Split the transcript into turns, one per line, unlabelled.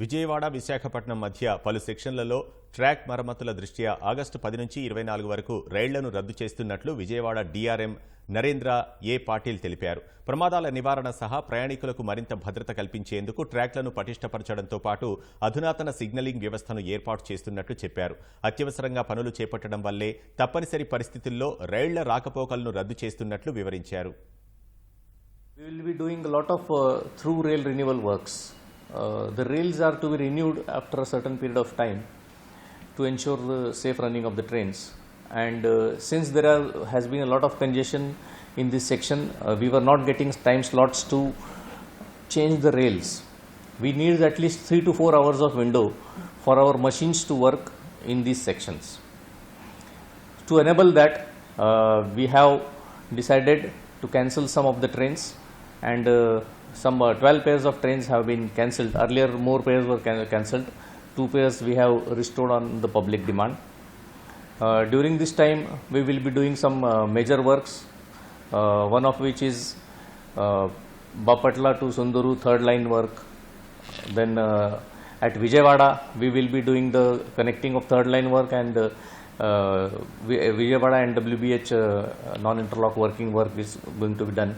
విజయవాడ విశాఖపట్నం మధ్య పలు సెక్షన్లలో ట్రాక్ మరమ్మతుల దృష్ట్యా ఆగస్టు పది నుంచి ఇరవై నాలుగు వరకు రైళ్ళను రద్దు చేస్తున్నట్లు విజయవాడ డీఆర్ఎం నరేంద్ర ఏ. పాటిల్ తెలిపారు. ప్రమాదాల నివారణ సహా ప్రయాణికులకు మరింత భద్రత కల్పించేందుకు ట్రాక్లను పటిష్టపరచడంతో పాటు అధునాతన సిగ్నలింగ్ వ్యవస్థను ఏర్పాటు చేస్తున్నట్లు చెప్పారు. అత్యవసరంగా పనులు చేపట్టడం వల్లే తప్పనిసరి పరిస్థితుల్లో రైళ్ళ రాకపోకలను రద్దు చేస్తున్నట్లు వివరించారు.
We will be doing a lot of uh, through rail renewal works. Uh, the rails are to be renewed after a certain period of time to ensure the safe running of the trains. And uh, since there are, has been a lot of congestion in this section, uh, we were not getting time slots to change the rails. We need at least three to four hours of window for our machines to work in these sections. To enable that, uh, we have decided to cancel some of the trains and uh, some uh, 12 pairs of trains have been cancelled. Earlier, more pairs were can- cancelled. Two pairs we have restored on the public demand. Uh, during this time, we will be doing some uh, major works, uh, one of which is uh, Bapatla to Sunduru third line work. Then uh, at Vijayawada, we will be doing the connecting of third line work and uh, uh, Vijayawada and WBH uh, non-interlock working work is going to be done.